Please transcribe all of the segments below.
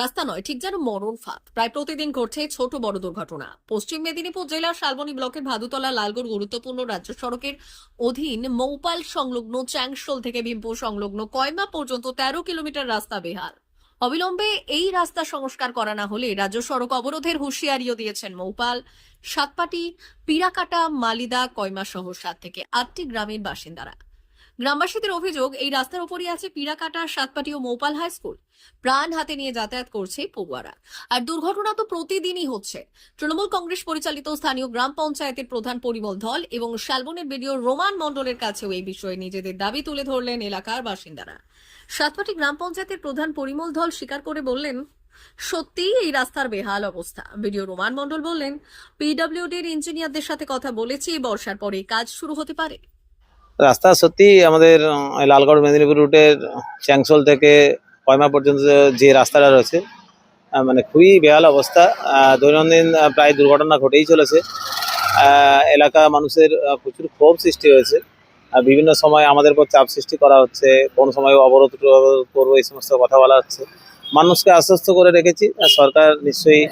রাস্তা নয়, ঠিক যেন মরণ ফাঁদ। প্রায় প্রতিদিন ঘটছে ছোট বড় দুর্ঘটনা। পশ্চিম মেদিনীপুর জেলার শালবনী ব্লকের ভাদুতলা লালগড় গুরুত্বপূর্ণ রাজ্য সড়কের অধীন মৌপাল সংলগ্ন চ্যাংশোল থেকে ভীমপুর সংলগ্ন কয়মা পর্যন্ত তেরো কিলোমিটার রাস্তা বেহাল। অবিলম্বে এই রাস্তা সংস্কার করা না হলে রাজ্য সড়ক অবরোধের হুঁশিয়ারিও দিয়েছেন মৌপাল। সাতপাটি, পিরাকাটা, মালিদা কয়মা সহ সাত থেকে আটটি গ্রামের বাসিন্দারা। গ্রামবাসীদের অভিযোগ, এই রাস্তার উপরই আছে পিরাকাটা সাতপাটি ও মৌপাল হাই স্কুল। প্রাণ হাতে নিয়ে যাতায়াত করছে পড়ুয়ারা। আর দুর্ঘটনা তো প্রতিদিনই হচ্ছে। তৃণমূল কংগ্রেস পরিচালিত স্থানীয় গ্রাম পঞ্চায়েতের প্রধান পরিমল ধল এবং শালবনের বিডিও রোমান মণ্ডলের কাছেও এই বিষয়ে নিজেদের দাবি তুলে ধরলেন এলাকার বাসিন্দারা। সাতপাটি গ্রাম পঞ্চায়েতের প্রধান পরিমল ধল স্বীকার করে বললেন সত্যিই এই রাস্তার বেহাল অবস্থা। বিডিও রোমান মণ্ডল বললেন পিডব্লিউডির ইঞ্জিনিয়ারদের সাথে কথা বলেছি, বর্ষার পরে কাজ শুরু হতে পারে। রাস্তা সত্যি আমাদের লালগড় মেদিনীপুর রুটের চ্যাংসোল থেকে কয়মা পর্যন্ত যে রাস্তাটা রয়েছে মানে খুবই বেহাল অবস্থা। দৈনন্দিন প্রায় দুর্ঘটনা ঘটেই চলেছে। এলাকা মানুষের প্রচুর ক্ষোভ সৃষ্টি হয়েছে। আর বিভিন্ন সময় আমাদের উপর চাপ সৃষ্টি করা হচ্ছে, কোন সময় অবরোধ করব, এই সমস্ত কথা বলা হচ্ছে। মানুষকে আশ্বস্ত করে রেখেছি সরকার নিশ্চয়ই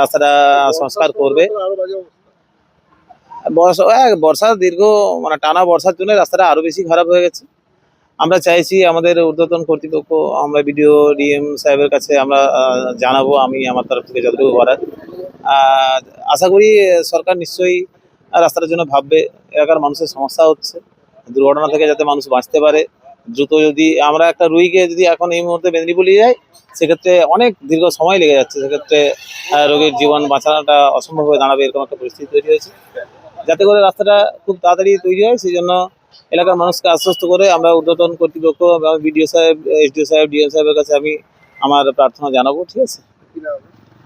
রাস্তাটা সংস্কার করবে। বর্ষা দীর্ঘ মানে টানা বর্ষার জন্য রাস্তাটা আরও বেশি খারাপ হয়ে গেছে। আমরা চাইছি আমাদের ঊর্ধ্বতন কর্তৃপক্ষ, আমরা বিডিও, ডিএম সাহেবের কাছে আমরা জানাব, আমি আমার তরফ থেকে যতটুকু করার। আশা করি সরকার নিশ্চয়ই রাস্তাটার জন্য ভাববে, এলাকার মানুষের সমস্যা হচ্ছে, দুর্ঘটনা থেকে যাতে মানুষ বাঁচতে পারে। দ্রুত যদি আমরা একটা রুগীকে যদি এখন এই মুহূর্তে মেদিনীপুর নিয়ে যাই, সেক্ষেত্রে অনেক দীর্ঘ সময় লেগে যাচ্ছে। সেক্ষেত্রে রোগীর জীবন বাঁচানোটা অসম্ভব হয়ে দাঁড়াবে, এরকম একটা পরিস্থিতি তৈরি হয়েছে। যাতে করে রাস্তাটা খুব তাড়াতাড়ি তৈরি হয় সেই জন্য এলাকার মানুষকে আশ্বস্ত করে আমরা ঊর্ধ্বতন কর্তৃপক্ষ বিডিও সাহেব, এসডিও সাহেব, ডিএম সাহেবের কাছে আমি আমার প্রার্থনা জানাব, ঠিক আছে?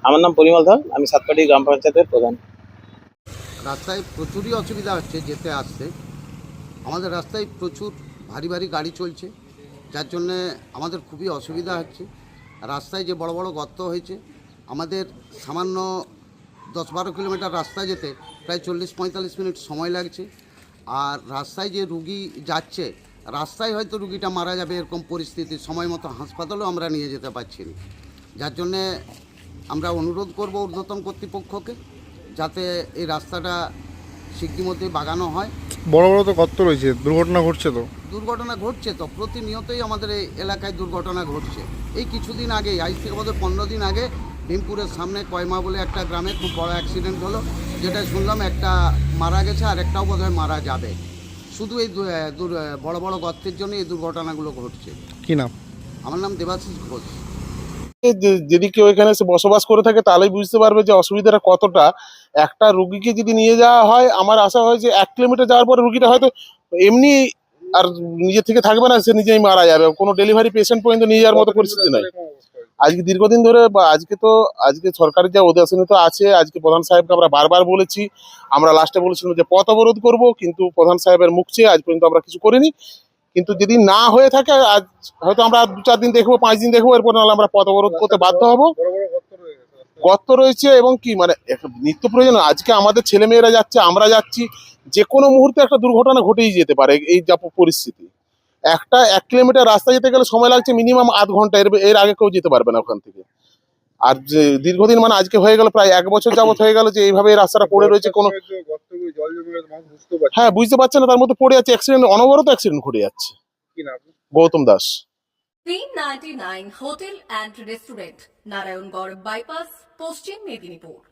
আমার নাম পরিমল ধর, আমি সাতপাটি গ্রাম পঞ্চায়েতের প্রধান। রাস্তায় প্রচুরই অসুবিধা হচ্ছে, যেতে আসতে। আমাদের রাস্তায় প্রচুর ভারী ভারী গাড়ি চলছে, যার জন্যে আমাদের খুবই অসুবিধা হচ্ছে। রাস্তায় যে বড় বড় গর্ত হয়েছে, আমাদের সামান্য দশ বারো কিলোমিটার রাস্তায় যেতে প্রায় চল্লিশ পঁয়তাল্লিশ মিনিট সময় লাগছে। আর রাস্তায় যে রুগী যাচ্ছে রাস্তায় হয়তো রুগীটা মারা যাবে এরকম পরিস্থিতি সময় মতো হাসপাতালেও আমরা নিয়ে যেতে পারছি না। যার জন্যে আমরা অনুরোধ করব ঊর্ধ্বতন কর্তৃপক্ষকে যাতে এই রাস্তাটা শিগগির বাগানো হয়। বড় বড় তো গর্ত রয়েছে দুর্ঘটনা ঘটছে তো? দুর্ঘটনা ঘটছে তো প্রতিনিয়তই আমাদের এই এলাকায় দুর্ঘটনা ঘটছে। এই কিছুদিন আগেই আজ থেকে বোধহয় পনেরো দিন আগে ভীমপুরের সামনে কয়মা বলে একটা গ্রামে খুব বড় অ্যাক্সিডেন্ট হলো যেটা শুনলাম একটা মারা গেছে আর একটাও বোধহয় মারা যাবে। শুধু এই বড় বড় গর্তের জন্য এই দুর্ঘটনাগুলো ঘটছে। কি নাম? আমার নাম দেবাশিস ঘোষ। যদি কেউ এখানে এসে বসবাস করে থাকে তাহলেই বুঝতে পারবে যে অসুবিধাটা কতটা। একটা রুগীকে যদি নিয়ে যাওয়া হয় আমার আশা হয় যে এক কিলোমিটার যাওয়ার পরে রুগীটা হয়তো এমনি আর নিজে থেকে থাকবে না সে নিজেই মারা যাবে। কোনো ডেলিভারি পেশেন্ট পর্যন্ত নিয়ে যাওয়ার মতো পরিস্থিতি নাই আজকে দীর্ঘদিন ধরে বা আজকে তো আজকে সরকারের যা উদাসীনতা আছে আজকে প্রধান সাহেবকে আমরা বারবার বলেছি। আমরা লাস্টে বলেছিলাম যে পথ অবরোধ করব কিন্তু প্রধান সাহেবের মুখ চেয়ে আজ পর্যন্ত আমরা কিছু করিনি। কিন্তু যদি না হয়ে থাকে আজ হয়তো আমরা দু চার দিন দেখব পাঁচ দিন দেখব এরপর নাহলে আমরা পথ অবরোধ করতে বাধ্য হব। গর্ত রয়েছে এবং কি মানে নিত্য প্রয়োজন। আজকে আমাদের ছেলে মেয়েরা যাচ্ছে আমরা যাচ্ছি যে কোনো মুহূর্তে একটা দুর্ঘটনা ঘটেই যেতে পারে এই যা পরিস্থিতি। একটা এক কিলোমিটার রাস্তা যেতে গেলে সময় লাগছে মিনিমাম আধ ঘণ্টা এর এর আগে কেউ যেতে পারবে না ওখান থেকে। আর যে দীর্ঘদিন মানে আজকে হয়ে গেল প্রায় এক বছর যাবত হয়ে গেল যে এইভাবে এই রাস্তাটা পড়ে রয়েছে কোনো হ্যাঁ বুঝতে পারছে না তার মধ্যে পড়ে যাচ্ছে অ্যাক্সিডেন্ট অনবরত অ্যাক্সিডেন্ট ঘটে যাচ্ছে। Gautam Das. Hotel and restaurant Narayangarh bypass Paschim Medinipur.